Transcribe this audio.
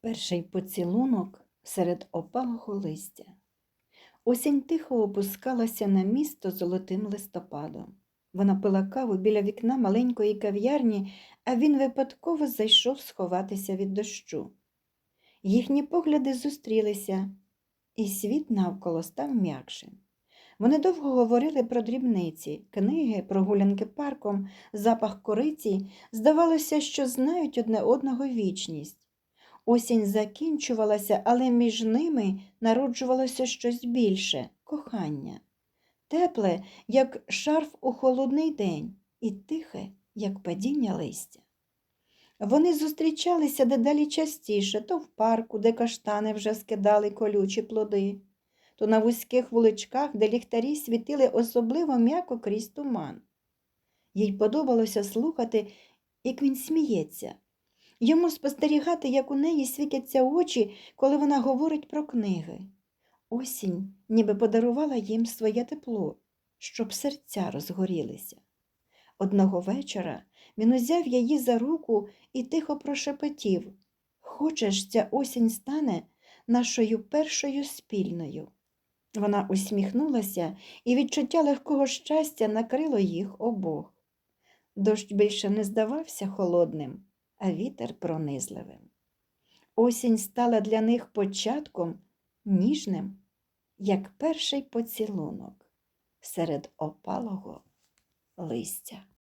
Перший поцілунок серед опалого листя. Осінь тихо опускалася на місто золотим листопадом. Вона пила каву біля вікна маленької кав'ярні, а він випадково зайшов сховатися від дощу. Їхні погляди зустрілися, і світ навколо став м'якшим. Вони довго говорили про дрібниці, книги, прогулянки парком, запах кориці. Здавалося, що знають одне одного вічність. Осінь закінчувалася, але між ними народжувалося щось більше кохання. Тепле, як шарф у холодний день, і тихе, як падіння листя. Вони зустрічалися дедалі частіше, то в парку, де каштани вже скидали колючі плоди, то на вузьких вуличках, де ліхтарі світили особливо м'яко крізь туман. Їй подобалося слухати, як він сміється. Йому спостерігати, як у неї світяться очі, коли вона говорить про книги. Осінь ніби подарувала їм своє тепло, щоб серця розгорілися. Одного вечора він узяв її за руку і тихо прошепотів Хочеш, ця осінь стане нашою першою спільною. Вона усміхнулася, і відчуття легкого щастя накрило їх обох. Дощ більше не здавався холодним, а вітер пронизливим. Осінь стала для них початком ніжним, як перший поцілунок серед опалого листя.